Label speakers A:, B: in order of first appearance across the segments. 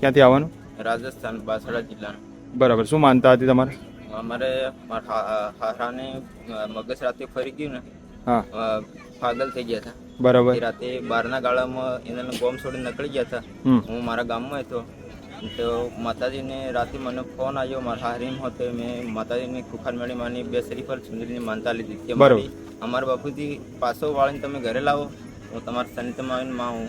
A: ક્યાંથી આવવાનું?
B: રાજસ્થાન બાસડા જિલ્લાનું.
A: બરાબર. શું માનતા હતી તમારે?
B: અમારે મારા હારાને મગજ રાતે ફરી ગયું ને
A: હા.
B: પાગલ થઈ ગયા હતા.
A: બરાબર.
B: રાતે બારના ગાળામાં એને ગોમ છોડી નીકળી ગયા હતા. હું મારા ગામમાં હતો. તો માતાજીને રાતે મને ફોન આવ્યો મારા હારીમ હતો મેં માતાજીને કુખાર મેળી માની બે પર સુંદરીની માનતા લીધી. કે મારી અમારા બાપુજી પાછો વાળીને તમે ઘરે લાવો હું તમારા સનિતમાં આવીને માં હું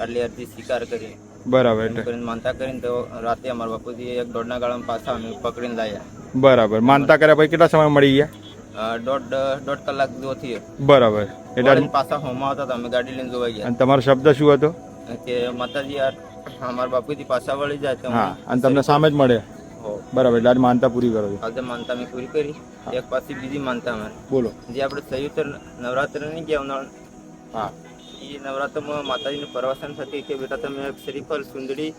B: આટલી અરજી સ્વીકાર કરી.
A: બરાબર
B: કરીને માનતા કરીને તો રાતે અમારા બાપુજી એક દોઢના ગાળામાં પાછા અમે પકડીને લાયા.
A: બરાબર. માનતા કર્યા પછી કેટલા સમય મળી ગયા?
B: દોઢ દોઢ કલાક જેવો થયો.
A: બરાબર. એટલે
B: પાછા હોમમાં હતા અમે ગાડી લઈને જોવા ગયા.
A: અને તમારો શબ્દ શું હતો?
B: કે માતાજી અમારા બાપુજી પાછા વળી જાય તો
A: હા અને તમને સામે જ મળે. બરાબર એટલે આજ માનતા પૂરી કરો છો.
B: આજે માનતા મેં પૂરી કરી. એક પાછી બીજી માનતા અમારે.
A: બોલો.
B: જે આપણે સંયુક્ત નવરાત્રિ નહીં ગયા ઉનાળા
A: હા.
B: એ નવરાત્રમાં માતાજીનું પ્રવાસન થતી કે બેટા તમે શ્રીફળ સુંદડી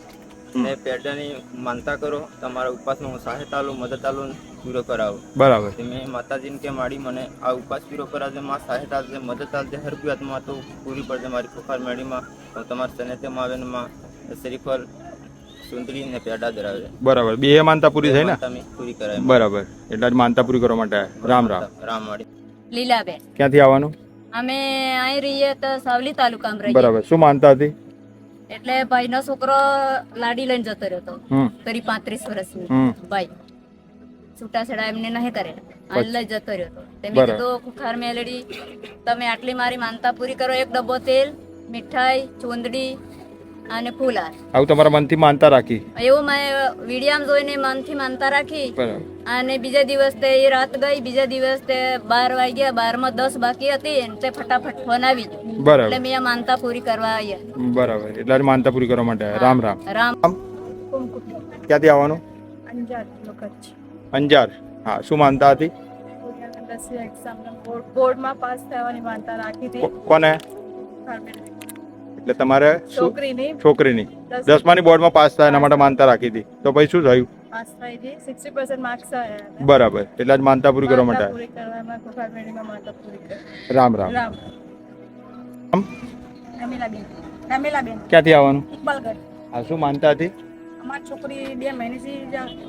B: ને પેડાની માનતા કરો તમારા ઉપવાસનો હું સહાયતા આલું મદદ આલું પૂરો કરાવો
A: બરાબર
B: મેં માતાજીને કે માડી મને આ ઉપવાસ પૂરો કરાવજે માં સહાયતા આપજે મદદ આપજે હર કોઈ આત્મા તો પૂરી પડજે મારી ફુફાર મેળીમાં હું તમારા સનેતમાં આવીને માં શ્રીફળ સુંદરી ને પેડા ધરાવે
A: બરાબર બે માનતા પૂરી થઈ ને
B: માનતા પૂરી કરાય
A: બરાબર એટલે જ માનતા પૂરી કરવા માટે રામ રામ રામ
B: રામવાડી
C: લીલાબેન
A: ક્યાંથી આવવાનું
C: અમે અહીં રહીએ તો સાવલી તાલુકામાં રહીએ.
A: બરાબર. શું માનતા હતી?
C: એટલે ભાઈનો છોકરો લાડી લઈને જતો રહ્યો હતો. તરી પાંત્રીસ વર્ષની. ભાઈ. છૂટાછેડા એમને નહીં કરે. લઈ જતો રહ્યો હતો. તે મેં કીધું કુખાર મેલડી તમે આટલી મારી માનતા પૂરી કરો. એક ડબ્બો તેલ મીઠાઈ ચૂંદડી અને ફૂલાર
A: આવું તમારા મનથી માનતા રાખી?
C: એવું મેં વિડીયામાં જોઈને મનથી માનતા રાખી. અને બીજા દિવસ તે એ રાત ગઈ બીજા દિવસ તે બાર વાગ્યા બારમાં દસ બાકી હતી તે ફટાફટ ફોન આવી
A: બરાબર.
C: એટલે મેં માનતા પૂરી કરવા આવ્યા
A: બરાબર. એટલે માનતા પૂરી કરવા માટે. રામ રામ.
C: રામ.
A: ક્યાંથી આવવાનું?
D: અંજાર વખત
A: અંજાર. હા શું માનતા હતી?
D: બોર્ડમાં પાસ થવાની માનતા રાખી હતી.
A: કો- કોને? એટલે તમારે
D: છોકરીની?
A: દસમાની બોર્ડમાં પાસ થાય એના માટે માનતા રાખી હતી. તો પછી શું થયું? બરાબર. એટલે જ માનતા પૂરી કરવા માટે. રામ રામ. ક્યાંથી આવવાનું? હા શું માનતા હતી?
D: અમારી છોકરી બે મહિનેથી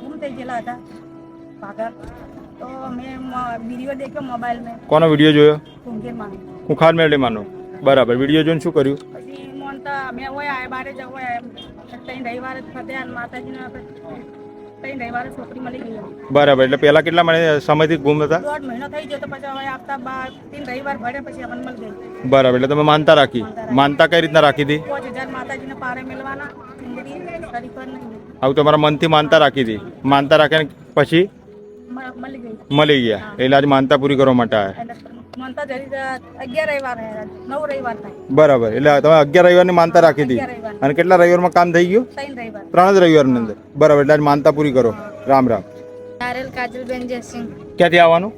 D: ગુમ થઈ ગયેલા હતા ભાગર તો મેં વીડિયો દેખ્યો મોબાઈલમાં.
A: કોનો વીડિયો જોયો? કુંખાર મેળવી માનો બરાબર. વીડિયો જોઈને શું કર્યું?
D: અમે હોય આ બારે જવું હોય એમ. ત્યાં રવિવારે ફતે માતાજીને રવિવારે છોકરી મળી ગઈ.
A: બરાબર એટલે પહેલા કેટલા મહિને સમયથી ગુમ હતા?
D: દોઢ મહિનો થઈ ગયો તો પછી હવે આપતા બા ત્રણ રવિવાર ભર્યા પછી આપણને મળી ગઈ.
A: બરાબર એટલે તમે માનતા રાખી. માનતા કઈ રીતના રાખી હતી?
D: પાંચ હજાર માતાજીને પારે મેળવાના ચુંદડી શરીફર નહીં.
A: આવું તમારા મનથી માનતા રાખી હતી? માનતા રાખીને પછી?
D: મળી
A: ગયા. એટલે આજે માનતા પૂરી કરવા માટે આવ્યા
D: મનતા જરી અગિયાર રવિવાર નવ રવિવાર
A: બરાબર. એટલે તમે અગિયાર રવિવારની માનતા રાખી હતી. અને કેટલા રવિવારમાં કામ થઈ ગયું?
D: ત્રણ રવિવાર.
A: ત્રણ જ રવિવારની અંદર. બરાબર એટલે માનતા પૂરી કરો. રામ રામ.
C: નારેલ કાજલબેન જયસિંહ.
A: ક્યાંથી આવવાનું?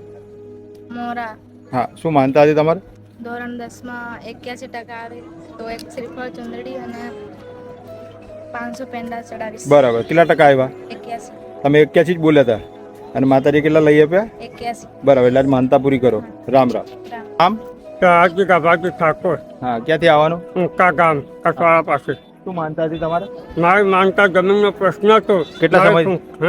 C: મોરા.
A: હા શું માનતા હતી તમારે?
C: ધોરણ દસમાં એક્યાસી ટકા આવે. તો એક શ્રીફળ ચુંદડી અને પાંચસો પેંડા ચડાવીશ.
A: બરાબર. કેટલા ટકા આવ્યા?
C: એક્યાસી.
A: તમે એક્યાસી જ બોલ્યા હતા. અને માતાજી કેટલા લઈ આપ્યા? બરાબર એટલે આજે માનતા પૂરી કરો. રામ રામ.
C: રામ.
A: આમ?
E: ઠાકોર.
A: હા ક્યાંથી આવવાનું?
E: ઊંકા ગામ કસવાળા પાસે.
A: શું માનતા હતી તમારે?
E: મારી માનતા જમીનનો પ્રશ્ન હતો.
A: કેટલા સમય?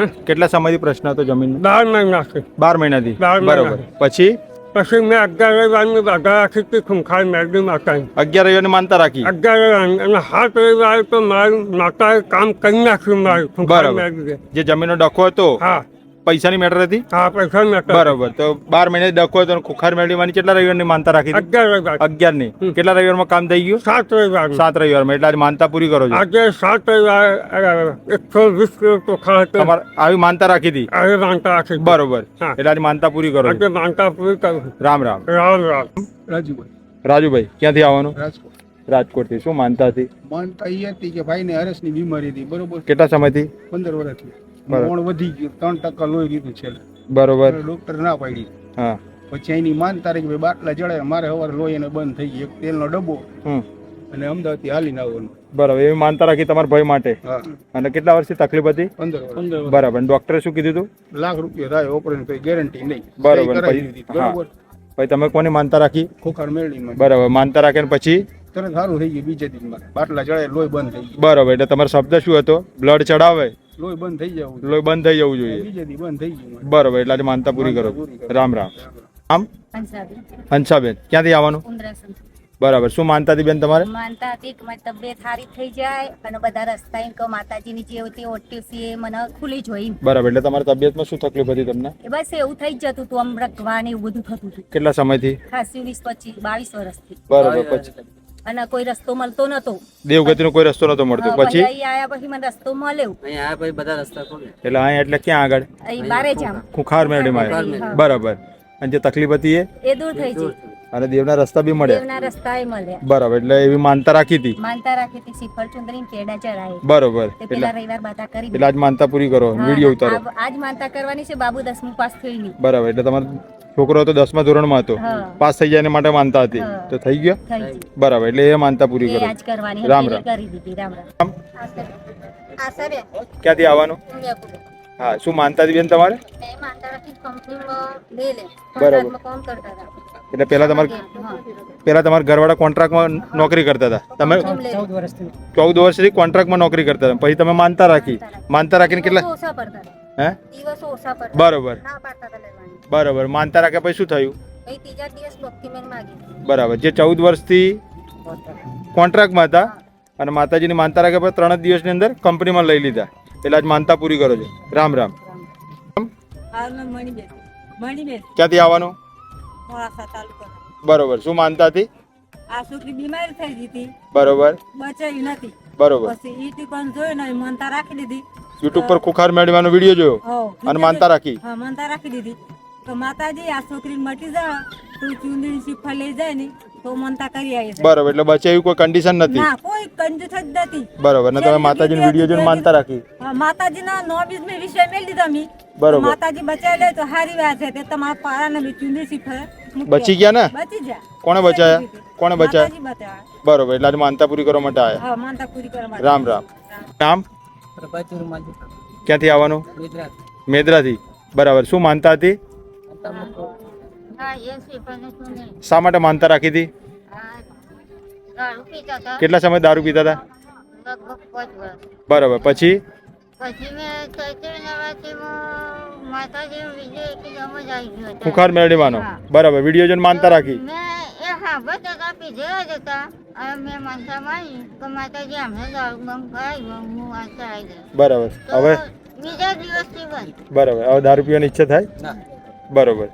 A: કેટલા સમયથી પ્રશ્ન હતો જમીન
E: બાર મહિનાથી.
A: બાર મહિનાથી?
E: બાર
A: બરાબર. પછી?
E: પછી મેં અગિયાર રવિવારની બાધા રાખી હતી ખૂંખાર મેળવી માતાની.
A: અગિયાર રવિવારની માનતા રાખી?
E: અગિયાર રવિવાર અને સાત રવિવારે તો મારી માતાએ કામ કરી નાખ્યું મારું
A: બરાબર. જે જમીનનો ડખો હતો?
E: હા.
A: પૈસાની મેટર હતી?
E: હા પૈસા
A: બરાબર. તો બાર મહિને ડખો તો ખુખાર મેળવીવાની કેટલા રવિવારની માનતા રાખી
E: અગિયાર
A: અગિયારની કેટલા રવિવારમાં કામ થઈ ગયું?
E: સાત રવિવાર
A: સાત રવિવારમાં. એટલે માનતા પૂરી કરો છો?
E: આજે સાત રવિવાર એકસો વીસ કિલો ચોખા
A: તમારે આવી માનતા રાખી હતી?
E: માનતા રાખી
A: બરોબર.
E: હા.
A: એટલે આજે માનતા પૂરી કરો
E: આજે માનતા પૂરી કરો
A: રામ રામ.
E: રામ રામ.
F: રાજુભાઈ.
A: રાજુભાઈ ક્યાંથી આવવાનું?
F: રાજકોટ.
A: રાજકોટથી. શું માનતા હતી?
F: માનતા એ હતી કે ભાઈને હરસની બીમારી હતી. બરોબર.
A: કેટલા સમયથી?
F: પંદર વર્ષથી. મોણ વધી ગયું ત્રણ ટકા લોહી લીધું છે
A: બરોબર.
F: ડોક્ટર ના પાડી.
A: હા.
F: પછી એની માનતા રહી કે ભાઈ બાટલા ચડાય મારે સવારે લોહી એને બંધ થઈ ગયું એક તેલનો ડબ્બો
A: હમ.
F: અને અમદાવાદથી હાલીને આવવાનું
A: બરાબર એવી માનતા રાખી તમારા ભાઈ માટે? અને કેટલા વર્ષથી તકલીફ હતી?
F: પંદર
A: બરાબર ડોક્ટરે શું કીધું હતું
F: લાખ રૂપિયા થાય ઓપરેશન કોઈ ગેરંટી નહીં.
A: બરોબર પછી તમે કોની માનતા રાખી?
F: ખોખાર મેળવી
A: બરાબર માનતા રાખીને પછી?
F: તરત સારું થઈ ગયું બીજે દિનમાં. બાટલા ચડાય લોહી બંધ થઈ ગયું
A: બરાબર એટલે તમારો શબ્દ શું હતો? બ્લડ ચડાવે
F: લોહી બંધ થઈ જવું
A: લોહી બંધ થઈ જવું જોઈએ.
F: બીજે દી બંધ થઈ ગયું
A: બરાબર એટલે આજે માનતા પૂરી કરો. રામ રામ. આમ?
G: હંસાબેન.
A: ક્યાંથી આવવાનું? બરાબર. શું માનતા હતી બેન તમારે?
G: માનતા હતી કે મારી તબિયત સારી થઈ જાય અને બધા રસ્તા એમ કે માતાજીની જે હતી ઓટી છે એ મને ખુલી જોઈ.
A: બરાબર. એટલે તમારી તબિયતમાં શું તકલીફ હતી તમને?
G: બસ એવું થઈ જ જતું હતું આમ રગવા ને એવું બધું થતું હતું.
A: કેટલા સમયથી?
G: ખાસી વીસ પચીસ બાવીસ વર્ષથી.
A: બરાબર પછી
G: અને કોઈ રસ્તો મળતો નતો.
A: દેવગતિનો કોઈ રસ્તો નતો મળતો. પછી?
G: અહીં આયા પછી મને રસ્તો મળ્યો.
H: અહીં આયા પછી બધા રસ્તા ખોલે.
A: એટલે અહીં એટલે ક્યાં આગળ?
G: અહીં બારે જામ
A: ખુખાર મેડી
G: માં
A: બરાબર. અને જે તકલીફ હતી એ?
G: એ દૂર થઈ ગઈ.
A: અને દેવના રસ્તા બી મળ્યા?
G: દેવના રસ્તા એ મળ્યા.
A: બરાબર એટલે એવી માનતા રાખી હતી?
G: માનતા રાખી હતી શ્રીફળ ચુંદરી પેડા ચડાય
A: બરોબર એટલે
G: પેલા રવિવાર બાતા કરી
A: એટલે આજ માનતા પૂરી કરો વિડિયો ઉતારો.
G: આજ માનતા કરવાની છે બાબુ દસમું પાસ થઈની
A: બરાબર એટલે તમારો છોકરો હતો દસમા ધોરણમાં હતો. પાસ થઈ જાય એના માટે માનતા હતી. તો થઈ ગયો? બરાબર એટલે એ માનતા પૂરી કરો.
G: આજ કરવાની
A: રામ રામ.
G: કરી દીધી રામ રામ. આશાબેન
A: ક્યાંથી આવવાનું? હા શું માનતા હતી બેન તમારે?
G: મેં માનતા રાખી કંપનીમાં લે લે.
A: બરાબર.
G: કામ કરતા હતા.
A: એટલે પહેલા તમારે પહેલાં તમારા ઘરવાળા કોન્ટ્રાક્ટમાં નોકરી કરતા હતા. તમે. ચૌદ વર્ષથી. કોન્ટ્રાક્ટમાં નોકરી કરતા હતા. પછી તમે માનતા રાખી. માનતા રાખીને કેટલા. હે? બરોબર.
G: ના પાડતા હતા લેવાની.
A: બરોબર. માનતા રાખ્યા પછી શું થયું?
G: પછી ત્રીજા દિવસ ડોક્યુમેન્ટ માગી.
A: બરાબર. જે ચૌદ વર્ષથી કોન્ટ્રાક્ટમાં હતા અને માતાજીની માનતા રાખ્યા પછી ત્રણ જ દિવસની અંદર કંપનીમાં લઈ લીધા. એટલે આજ માનતા પૂરી કરો છો. રામ રામ. ક્યાંથી આવવાનું?
I: મોડાસા તાલુકા
A: બરોબર શું માનતા હતી
I: આ છોકરી બીમાર થઈ ગઈ હતી.
A: બરોબર.
I: બચાવી નથી.
A: બરોબર.
I: પછી ઈ ટીકોન જોઈ ને માનતા રાખી દીધી.
A: યુટ્યુબ પર ખુખાર મેળવાનો વીડિયો જોયો? અને માનતા રાખી?
I: હા માનતા રાખી દીધી. તો માતાજી આ છોકરી મટી જા તું ચુંદડી શીફા લઈ જાય ને તો મનતા કરી આવી છે
A: બરોબર એટલે બચાવી કોઈ કન્ડિશન નથી?
I: ના કોઈ કન્ડિશન જ નથી.
A: બરોબર ને તમે માતાજીનો વીડિયો જોઈને માનતા રાખી?
I: હા, માતાજીના નો બીજ મે વિષય મેળ દીધા મી
A: બરોબર.
I: માતાજી બચાવી લે તો સારી વાત છે. તે તમારા પારાને ને ચુંદડી શીફા
A: બચી ગયા ને?
I: કોને જા
A: કોણે બચાયા? કોણે બચાયા? બરોબર એટલે આજે માનતા પૂરી કરવા માટે આવ્યા રામ રામ. નામ? ક્યાંથી આવવાનું? મેદરાથી બરાબર શું માનતા હતી. શા માટે માનતા રાખી હતી?
G: હા. દારૂ પીતા હતા.
A: કેટલા સમય દારૂ પીતા હતા? બરાબર પછી?
G: પછી મેં જ આવી ગયો હતો.
A: ખુખાર મેળવવાનો.
G: હા.
A: બરાબર વીડિયો જોઈને માનતા રાખી.
G: મેં એ સાંભળતા હતા પીધેલા જ હતા. અને મેં માનતા માની કે માતાજી અમને દારૂ બંધ કરાવી હું
A: બરાબર.
G: તો
A: હવે?
G: બીજા દિવસથી બંધ.
A: બરાબર. હવે દારૂ પીવાની ઈચ્છા થાય?
H: બરાબર
A: બરોબર.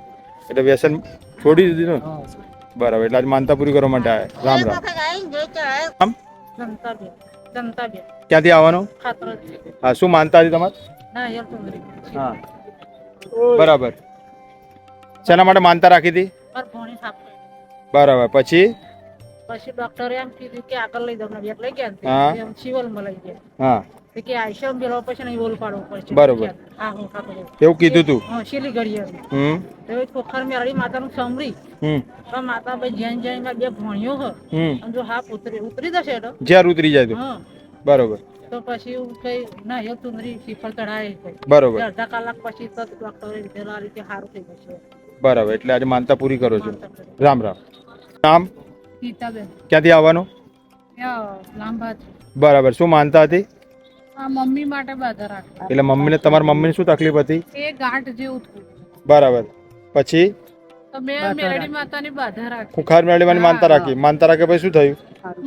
A: એટલે વ્યસન છોડી દીધું ને? બરાબર. એટલે આજ માનતા પૂરી કરવા માટે આવ્યા રામ
G: એક
A: રામ.
G: વખત આવીને
A: આમ?
I: જમતાબેન. જમતાબેન.
A: ક્યાંથી આવવાનું?
I: ખાતર
A: હા શું માનતા હતી તમારે?
I: ના યાર સુંદરી
A: હા. બરાબર. શેના માટે માનતા રાખી હતી? બરાબર. પછી?
I: પછી ડોક્ટરે એમ કીધું કે આગળ લઈ દઉં લઈ ગયા
A: હા.
I: એમ સિવલમાં લઈ ગયા.
A: હા.
I: કે આઈશો પેલો પછી નહીં ઓલું પાડવું પડશે.
A: બરોબર.
I: હા હું
A: એવું કીધું તું?
I: હા શીલી
A: હમ.
I: તો માતાનું સાંભળી.
A: હમ.
I: માતા ભાઈ જૈન જૈન બે ભણ્યો હ
A: હમ.
I: અને જો હાફ ઉતરી ઉતરી જશે તો
A: જ્યાં ઉતરી જાય તો. બરોબર.
I: તો પછી એવું કઈ ના એ નથી શ્રીફળ ચડાય
A: બરોબર.
I: અડધા કલાક પછી તો ડોક્ટરે કીધેલું આ રીતે સારું થઈ જશે.
A: બરાબર એટલે આજે માનતા પૂરી કરો છો. રામ રામ. નામ?
I: ગીતાબેન.
A: ક્યાંથી આવવાનું? બરાબર શું માનતા હતી?
I: મમ્મી માટે બાધા રાખતા.
A: એટલે મમ્મીને તમારા મમ્મીને શું તકલીફ હતી?
I: એ ગાંઠ જેવું થયું.
A: બરાબર. પછી?
I: મેં મેરડી માતાની બાધા રાખી.
A: ખુખાર મેળવવાની માનતા રાખી. માનતા રાખે પછી શું થયું?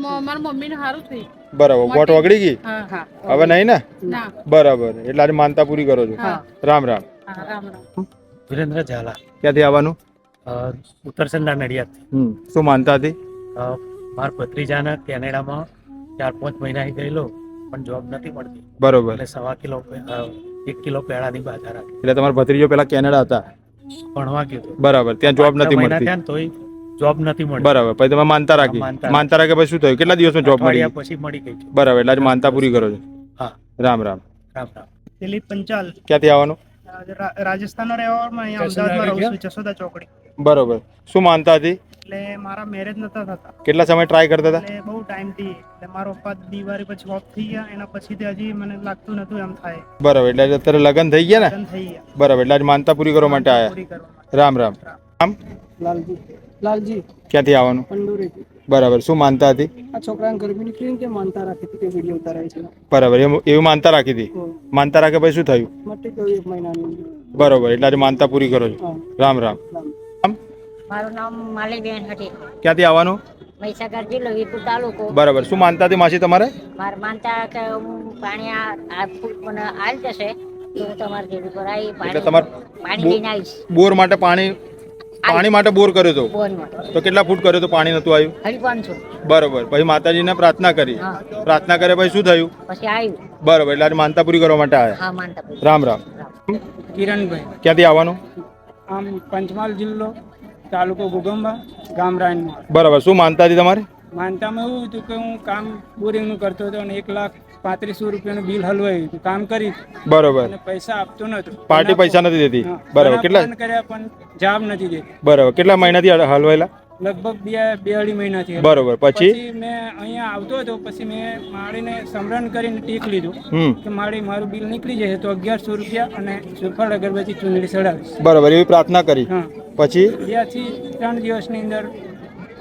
I: મારા મમ્મીને સારું થયું.
A: બરાબર. વોટ વગડી ગઈ? હવે નહીં ને? બરાબર. એટલે આજે માનતા પૂરી કરો છો. રામ રામ.
I: હા રામ રામ.
J: વિરેન્દ્ર ઝાલા.
A: ક્યાંથી આવવાનું?
J: ઉત્તરસંડા નડિયાદ
A: શું માનતા હતી?
J: મારા ભત્રીજાને કેનેડામાં ચાર પાંચ મહિનાથી ગયેલો પણ જોબ નથી મળતી.
A: બરોબર.
J: એટલે સવા કિલો એક કિલો પેડાની બાધા રાખી.
A: એટલે તમારા ભત્રીજો પેલા કેનેડા હતા?
J: ભણવા ગયો
A: બરાબર. ત્યાં જોબ નથી મળતી.
J: ને તોય જોબ નથી મળી
A: બરાબર. પછી તમે માનતા રાખી.
J: માનતા
A: રાખે. પછી શું થયું? કેટલા દિવસમાં જોબ મળી
J: પછી મળી ગઈ. છે
A: બરાબર એટલે આજે માનતા પૂરી કરો છો?
J: હા.
A: રામ રામ.
J: રામ રામ.
K: દિલીપ પંચાલ.
A: ક્યાંથી આવવાનું?
K: રાજસ્થાનનો રહેવામાં અહીંયા અમદાવાદમાં રહું છું જસોદા ચોકડી.
A: બરોબર. શું માનતા હતી?
K: એટલે મારા મેરેજ નતા થતા.
A: કેટલા સમય ટ્રાય કરતા હતા?
K: એટલે બહુ ટાઈમથી એટલે મારો પપ્પા દિવાળી પછી ઓફ થઈ ગયા એના પછીથી હજી મને લાગતું નતું એમ થાય.
A: બરાબર એટલે અત્યારે લગ્ન થઈ ગયા ને?
K: લગ્ન થઈ ગયા.
A: બરાબર એટલે આજે માનતા પૂરી કરવા માટે આવ્યા
K: રામ
A: રામ. રામ? આમ
K: લાલજી. લાલજી
A: ક્યાંથી આવવાનું?
K: પંડુરી
A: બરાબર શું માનતા હતી?
K: આ છોકરાને ગરમી નીકળી કે માનતા રાખી હતી કે વીડિયો ઉતારાય છે?
A: બરાબર એવું માનતા રાખી હતી? માનતા રાખે પછી શું થયું?
K: મટી ગયું એક મહિનાની
A: બરાબર એટલે આજે માનતા પૂરી કરો છો. રામ રામ.
I: મારું નામ માલીબેન હતી
A: ક્યાંથી આવવાનું?
I: મહીસાગર જિલ્લો વીરપુર તાલુકો.
A: બરાબર શું માનતા હતી માસી તમારે?
I: માર માનતા કે હું પાણી આ મને આવી જશે તો હું તમારી જેવી પર આવી પાણી
A: તમારે
I: પાણી લઈને આવીશ.
A: બોર માટે પાણી પાણી માટે બોર કર્યો હતો? તો કેટલા ફૂટ કર્યો તો પાણી નતું આવ્યું? બરોબર. પછી માતાજીને પ્રાર્થના કરી. પ્રાર્થના કરે પછી શું થયું? બરોબર. એટલે આજે માનતા પૂરી કરવા માટે આવ્યા.
I: હા માનતા પૂરી.
A: રામ રામ.
K: કિરણભાઈ.
A: ક્યાંથી આવવાનું?
K: આમ પંચમહાલ જિલ્લો તાલુકો ગુગંબા ગામ રાયણમાં.
A: બરાબર. શું માનતા હતી તમારે?
K: માનતામાં એવું હતું કે હું કામ બોરિંગનું કરતો હતો અને એક લાખ પાંત્રીસો રૂપિયાનું બિલ હલવાયું કામ કરી
A: બરોબર.
K: પૈસા આપતો નતો
A: પાર્ટી પૈસા નથી દેતી. બરાબર. કેટલા
K: કર્યા પણ જાબ નથી દેતી.
A: બરાબર. કેટલા મહિનાથી હલવાયેલા?
K: લગભગ બે બે અઢી મહિનાથી
A: બરોબર. પછી?
K: મેં અહીંયા આવતો હતો પછી મેં માળીને સમરણ કરીને ટીક લીધું કે માળી મારું બિલ નીકળી જશે તો અગિયારસો રૂપિયા અને સુફળ અગરબત્તી ચૂંટણી ચડાવીશ.
A: બરોબર. એવી પ્રાર્થના કરી. પછી?
K: ત્યાંથી ત્રણ દિવસની અંદર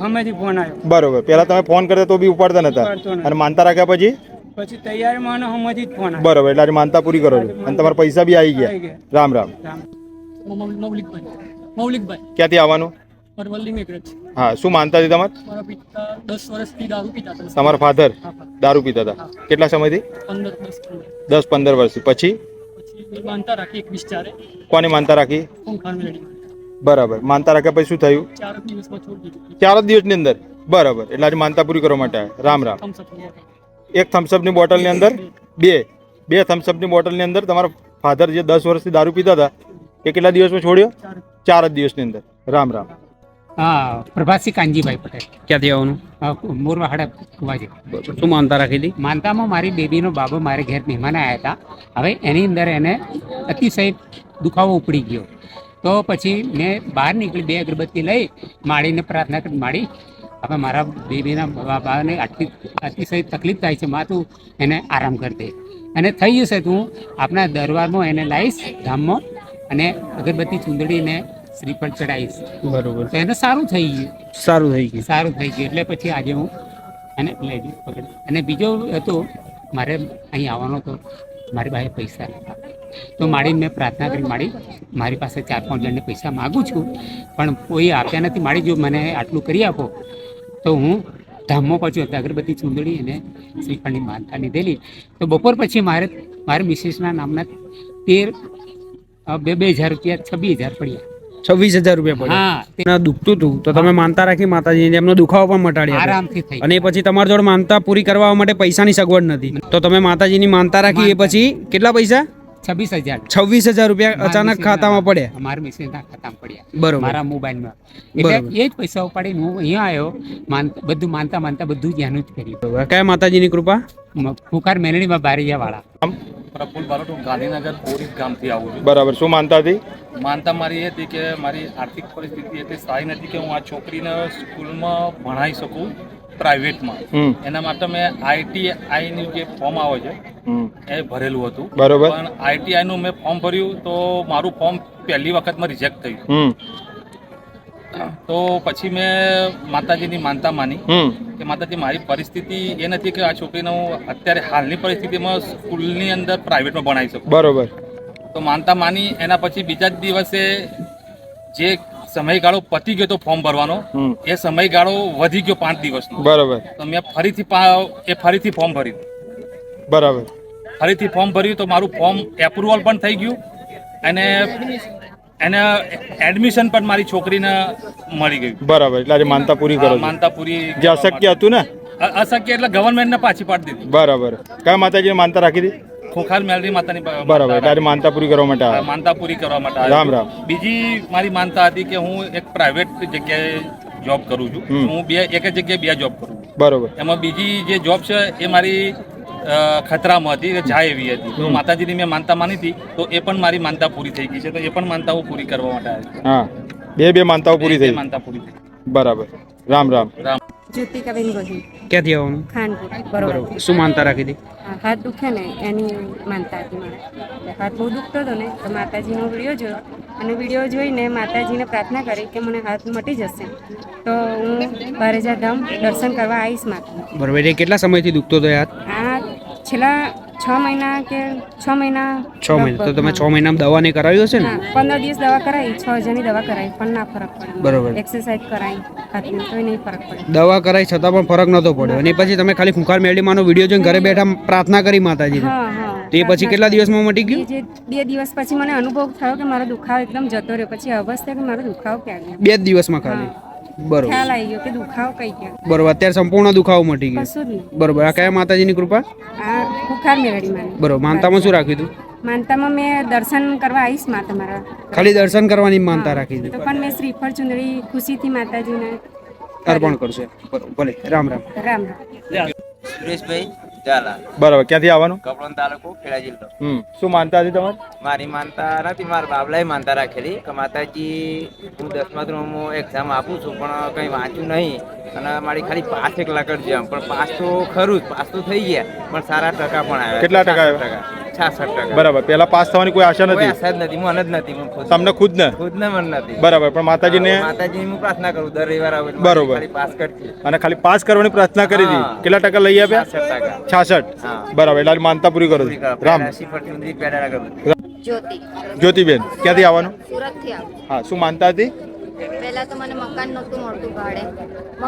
K: અમેથી ફોન આવ્યો.
A: બરોબર. પહેલા તમે ફોન કરતા તો બી ઉપાડતા નતા. અને માનતા રાખ્યા પછી?
K: પછી તૈયારીમાં અને હમણાંથી જ ફોન
A: બરોબર એટલે આજે માનતા પૂરી કરો છો. અને તમારા પૈસા બી આવી ગયા. રામ રામ.
H: મૌલિકભાઈ. મૌલિકભાઈ.
A: ક્યાંથી આવવાનું? હા શું માનતા હતી તમારે?
H: દસ વર્ષથી દારૂ પીતા હતા.
A: તમારા ફાધર દારૂ પીતા હતા. કેટલા સમયથી?
H: દસ પંદર.
A: વર્ષથી. પછી?
H: પછી માનતા રાખી એકવીસ ચારે.
A: કોને માનતા રાખી? બરાબર. માનતા રાખ્યા પછી શું થયું?
H: ચાર જ દિવસમાં
A: ચાર જ દિવસની અંદર. બરાબર. એટલે આજે માનતા પૂરી કરવા માટે. રામ રામ. એક થમ્સઅપની બોટલની અંદર બે બે થમ્સઅપની બોટલની અંદર તમારા ફાધર જે દસ વર્ષથી દારૂ પીતા હતા એ કેટલા દિવસમાં છોડ્યો?
H: ચાર
A: ચાર જ દિવસની અંદર. રામ રામ.
L: હા પ્રભાસી કાનજીભાઈ પટેલ.
M: ક્યાંથી આવવાનું?
L: મોરવા હડપ કુવાજી.
M: શું માનતા રાખી હતી?
L: માનતામાં મારી બેબીનો બાબો મારે ઘેર મહેમાન આવ્યા હતા. હવે એની અંદર એને અતિશય દુખાવો ઉપડી ગયો. તો પછી મેં બહાર નીકળી બે અગરબત્તી લઈ માળીને પ્રાર્થના કરી માળી હવે મારા બેબીના બાબાને આટલી અતિશય તકલીફ થાય છે માં તું એને આરામ કરી દે. અને થઈ જશે તું આપણા દરબારમાં એને લાવીશ ધામમાં અને અગરબત્તી ચૂંદડીને શ્રીફળ ચડાવીશ.
M: બરોબર.
L: તો એને સારું થઈ ગયું.
M: સારું થઈ ગયું.
L: સારું થઈ ગયું. એટલે પછી આજે હું એને લઈ પકડ. અને બીજો હતો મારે અહીં આવવાનો હતો. મારી પાસે પૈસા તો માડીને મેં પ્રાર્થના કરી માડી મારી પાસે ચાર પાંચ જણને પૈસા માગું છું પણ કોઈ આપ્યા નથી. માડી જો મને આટલું કરી આપો તો હું ધામમાં પાછું હતા. અગરબત્તી ચૂંદડી અને શ્રીખંડની માનતા લીધેલી. તો બપોર પછી મારે મારા મિસિસના નામના તેર બે બે હજાર રૂપિયા છવ્વીસ હજાર પડ્યા.
M: છવ્વીસ હજાર રૂપિયા પડ્યા?
L: હા
M: દુખતું હતું તો તમે માનતા રાખી માતાજી એમનો દુખાવો પણ મટાડ્યા
L: આરામથી થઈ
M: અને પછી તમારા જોડે માનતા પૂરી કરવા માટે પૈસાની સગવડ નથી. તો તમે માતાજીની માનતા રાખી એ પછી કેટલા પૈસા?
L: છવ્વીસ હજાર.
M: છવ્વીસ હજાર રૂપિયા અચાનક ખાતામાં પડે
L: મારા મિસિસના ખાતામાં પડ્યા.
M: બરોબર.
L: મારા મોબાઈલમાં એટલે એ જ પૈસા ઉપાડીને હું અહીંયા આવ્યો બધું માનતા માનતા બધું જ એનું જ કર્યું.
M: કયા માતાજીની કૃપા?
L: મ- ફુકાર મેલડીમાં બારીયા વાળા
N: પ્રફુલ બારોટ હું ગાંધીનગર બોરીસ ગામથી આવું છું.
A: બરાબર. શું માનતા હતી?
N: માનતા મારી એ હતી કે મારી આર્થિક પરિસ્થિતિ એટલી સારી નથી કે હું આ છોકરીને સ્કૂલમાં ભણાવી શકું પ્રાઇવેટમાં. એના માટે મેં આઈટીઆઈનું જે ફોર્મ આવે છે એ ભરેલું હતું.
A: બરોબર.
N: પણ આઈટીઆઈનું મેં ફોર્મ ભર્યું તો મારું ફોર્મ પહેલી વખતમાં રિજેક્ટ થયું. તો પછી મેં માતાજીની માનતા માની કે માતાજી મારી પરિસ્થિતિ એ નથી કે આ છોકરીને હું અત્યારે હાલની પરિસ્થિતિમાં સ્કૂલની અંદર પ્રાઇવેટમાં ભણાવી શકું.
A: બરોબર.
N: તો માનતા માની એના પછી બીજા જ દિવસે જે સમયગાળો પતી ગયો તો ફોર્મ ભરવાનો એ સમયગાળો વધી ગયો પાંચ દિવસનો.
A: બરોબર.
N: તો મેં ફરીથી એ ફરીથી ફોર્મ ભર્યું.
A: બરાબર.
N: ફરીથી ફોર્મ ભર્યું તો મારું ફોર્મ એપ્રુવલ પણ થઈ ગયું. અને એને એડમિશન પણ મારી છોકરીને મળી ગયું.
A: બરાબર એટલે આજે માનતા પૂરી કરો
N: માનતા પૂરી
A: જે અશક્ય હતું ને?
N: અશક્ય એટલે ગવર્મેન્ટને પાછી પાડી દીધી.
A: બરાબર. કયા માતાજીને માનતા રાખી દીધી
N: ખોખાર મેલરી માતાની
A: બરાબર તારી માનતા પૂરી કરવા માટે
N: માનતા પૂરી કરવા માટે
A: રામ રામ.
N: બીજી મારી માનતા હતી કે હું એક પ્રાઇવેટ જગ્યાએ જોબ કરું છું. હું બે એક જ જગ્યાએ બે જોબ કરું
A: બરોબર.
N: એમાં બીજી જે જોબ છે એ મારી ખતરામાં હતી જાય એવી હતી. તો માતાજીની મેં માનતા માની હતી તો એ પણ મારી માનતા પૂરી થઈ ગઈ છે. તો એ પણ માનતા હું પૂરી કરવા માટે આવી
A: હા. બે બે માનતાઓ પૂરી થઈ.
N: માનતા પૂરી થઈ.
A: બરાબર. રામ રામ.
O: જ્યોતિકાબેન ગોહિલ
M: ક્યાંથી આવવાનું?
O: ખાનપુર.
M: બરોબર. શું માનતા રાખી હતી?
O: હાથ દુખે ને એની માનતા હતી મારે. હાથ બહુ દુખતો હતો ને તો માતાજીનો વીડિયો જોયો. અને વીડિયો જોઈને માતાજીને પ્રાર્થના કરી કે મને હાથ મટી જશે. તો હું બારેજા ધામ દર્શન કરવા આવીશ માતા
M: બરોબર. એટલે કેટલા સમયથી દુખતો હતો
O: હાથ? છેલ્લા છ મહિના કે છ મહિના
M: છ મહિના. તો તમે છ મહિનામાં દવા નહીં કરાવી હશે ને?
O: પંદર દિવસ દવા કરાવી છ હજારની દવા કરાવી પણ ના ફરક પડે.
M: બરોબર.
O: એક્સરસાઇઝ કરાવી ખાતી તો નહીં ફરક પડે.
M: દવા કરાઈ છતાં પણ ફરક નતો પડ્યો. અને પછી તમે ખાલી ખુંખાર મેળીમાંનો વીડિયો જોઈને ઘરે બેઠા પ્રાર્થના કરી
O: હા
M: તો એ પછી કેટલા દિવસમાં મટી ગયું?
O: જે બે દિવસ પછી મને અનુભવ થયો કે મારો દુખાવો એકદમ જતો રહ્યો. પછી અવસ્થા કે મારો દુખાવો ક્યાં ગયો?
M: બે દિવસમાં ખાલી. બરોબર.
O: ખ્યાલ આવી ગયો કે દુખાવો કઈ ગયો.
M: બરોબર અત્યારે સંપૂર્ણ દુખાવો મટી ગયો.
O: કશું જ નહીં.
M: બરોબર આ કયા માતાજીની કૃપા?
O: આ બુખાર મેળવી મારી
M: બરોબર માનતામાં શું રાખ્યું હતું?
O: માનતામાં મેં દર્શન કરવા આવીશ મા તમારા
M: ખાલી દર્શન કરવાની માનતા રાખી
O: તો પણ મેં શ્રીફળ ચુંદડી ખુશીથી માતાજીને
M: અર્પણ કરશે. ભલે રામ રામ.
O: રામ રામ.
B: સુરેશભાઈ
A: બરાબર ક્યાંથી આવવાનું?
B: કપડોન તાલુકો ખેડા જિલ્લો.
A: હમ શું માનતા હતી તમારે?
B: મારી માનતા નથી મારા બાબલાએ માનતા રાખેલી કે માતાજી હું દસમા ધોરણમાં એક્ઝામ આપું છું પણ કંઈ વાંચ્યું નહીં. અને મારી ખાલી પાસ એક લાકડ જેમ પણ પાસ તો ખરું જ પાસ તો થઈ ગયા પણ સારા ટકા પણ આવ્યા
A: કેટલા ટકા આવ્યા?
B: છાસઠ ટકા.
A: બરાબર. પહેલા પાસ થવાની કોઈ આશા નથી?
B: આશા જ નથી. મને જ નથી
A: તમને ખુદ ને?
B: ખુદ ને મન નથી.
A: બરાબર. પણ માતાજીને?
B: માતાજી હું પ્રાર્થના કરું દર રવિવાર આવે
A: બરોબર.
B: ખાલી પાસ કરતી
A: અને ખાલી પાસ કરવાની પ્રાર્થના કરી હતી કેટલા ટકા લઈ આપ્યા?
B: છાસઠ હા.
A: બરાબર. એટલે માનતા પૂરી કરો. રામ. જ્યોતિબેન ક્યાંથી આવવાનું? હા શું માનતા હતી?
G: પહેલા તો મને મકાન નહોતું મળતું ભાડે.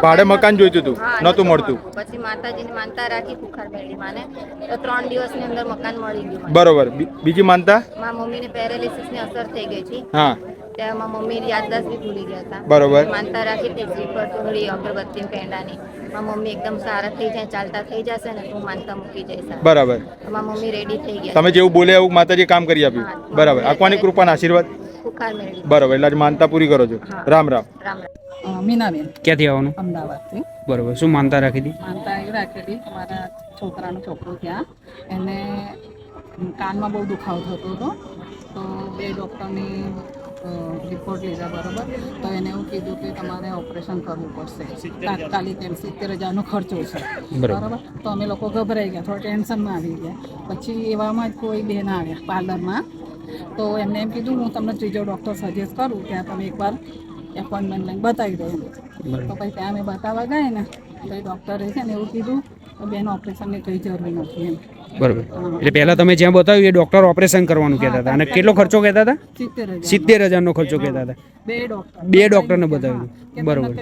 A: ભાડે મકાન જોઈતું હતું? નહોતું મળતું?
G: પછી માતાજીને માનતા રાખી ભૂખાર મેળવી માને. તો ત્રણ દિવસની અંદર મકાન મળી ગયું
A: બરોબર. બીજી માનતા?
G: મારા મમ્મીને પેરાલિસિસની અસર થઈ ગઈ હતી.
A: હા.
G: ત્યાં મારા મમ્મી યાદદાસ્ત બી ભૂલી ગયા હતા.
A: બરોબર.
G: માનતા રાખી હતી પર થોડી અગરબત્તી પેંડાની. મારા મમ્મી એકદમ સારા થઈ જાય ચાલતા થઈ જશે ને તું માનતા મૂકી જઈશ
A: બરાબર.
G: મારા મમ્મી રેડી થઈ ગયા.
A: તમે જેવું બોલે એવું માતાજી કામ કરી આપ્યું. બરાબર. આકવાની કૃપાના આશીર્વાદ.
G: બુખાર મેળવી
A: બરોબર એટલે આજ માનતા પૂરી કરો છો. રામ રામ.
G: રામ રામ.
K: મીનાબેન.
M: ક્યાંથી આવવાનું?
K: અમદાવાદથી.
M: બરોબર શું માનતા રાખી હતી?
K: માનતા એવી રાખેલી મારા છોકરાનો છોકરો ત્યાં. એને કાનમાં બહુ દુખાવો થતો હતો. તો બે ડૉક્ટરની રિપોર્ટ લીધા બરાબર. તો એને એવું કીધું કે તમારે ઓપરેશન કરવું પડશે. તાત્કાલિક એમ સિત્તેર હજારનો ખર્ચો છે.
M: બરાબર.
K: બરાબર? તો અમે લોકો ગભરાઈ ગયા થોડા ટેન્શનમાં આવી ગયા. પછી એવામાં જ કોઈ બેન આવ્યા પાર્લરમાં. તો એમને એમ કીધું હું તમને ત્રીજો ડૉક્ટર સજેસ્ટ કરું ત્યાં તમે એકવાર એપોઇન્ટમેન્ટ લઈને બતાવી દો. તો પછી ત્યાં અમે બતાવવા ગયા ને તો એ ડૉક્ટરે છે ને એવું કીધું બેન ઓપરેશનની કંઈ જરૂર નથી એમ.
M: બરોબર. એટલે પહેલા તમે જ્યાં બતાવ્યું એ ડોક્ટર ઓપરેશન કરવાનું કહેતા હતા. અને કેટલો ખર્ચો કહેતા હતા?
K: સિત્તેર હજાર
M: નો ખર્ચો કહેતા હતા.
K: બે ડૉક્ટર.
M: બે ડૉક્ટરને બતાવ્યું. બરોબર.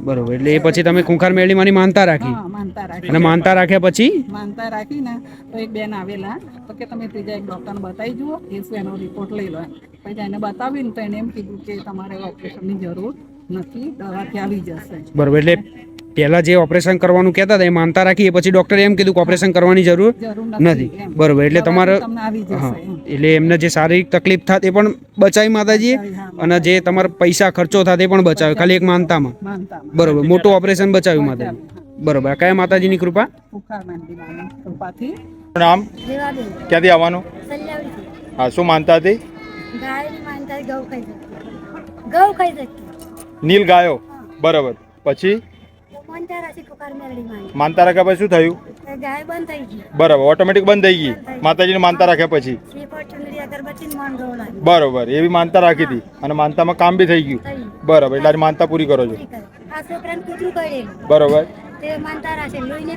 M: બરોબર. એટલે એ પછી તમે ખુંખાર મેળીમાંની માનતા રાખી?
K: માનતા રાખી.
M: અને માનતા રાખ્યા પછી?
K: માનતા રાખીને તો એક બેન આવેલા. તો કે તમે ત્રીજા એક ડૉક્ટરને બતાવી જુઓ. એ એનો રિપોર્ટ લઈ લો પછી એને બતાવીને ને તો એને એમ કીધું કે તમારે ઓપરેશનની જરૂર નથી. દવાથી આવી જશે.
M: બરોબર. એટલે પહેલા જે ઓપરેશન કરવાનું કહેતા હતા એ માનતા રાખી એ પછી ડૉક્ટરે એમ કીધું કે ઓપરેશન કરવાની જરૂર નથી. બરાબર એટલે તમારે હા એટલે એમને જે શારીરિક તકલીફ થાત એ પણ બચાવી માતાજીએ અને જે તમારા પૈસા ખર્ચો થાત એ પણ બચાવ્યો ખાલી એક માનતામાં. બરાબર મોટું ઓપરેશન બચાવ્યું માતાજી બરોબર કયા માતાજીની કૃપા?
A: નામ? ક્યાંથી આવવાનું? હા શું માનતા હતી? નીલ ગાયો. બરાબર. પછી?
I: માનતા
A: રાખ્યા પછી શું થયું?
I: ગાય બંધ થઈ ગઈ.
A: બરાબર ઓટોમેટિક બંધ થઈ ગઈ. માતાજીને માનતા રાખ્યા પછી? બરોબર એવી માનતા રાખી હતી. અને માનતામાં કામ બી થઈ ગયું. બરાબર એટલે માનતા પૂરી કરો છો. બરોબર.
I: તે માનતા તે માની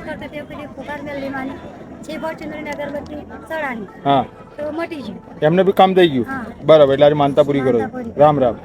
I: અગરબત્તી
A: હા.
I: તો મટી ગયું.
A: એમને બી કામ થઈ ગયું. બરાબર એટલે માનતા પૂરી કરો છો. રામ રામ.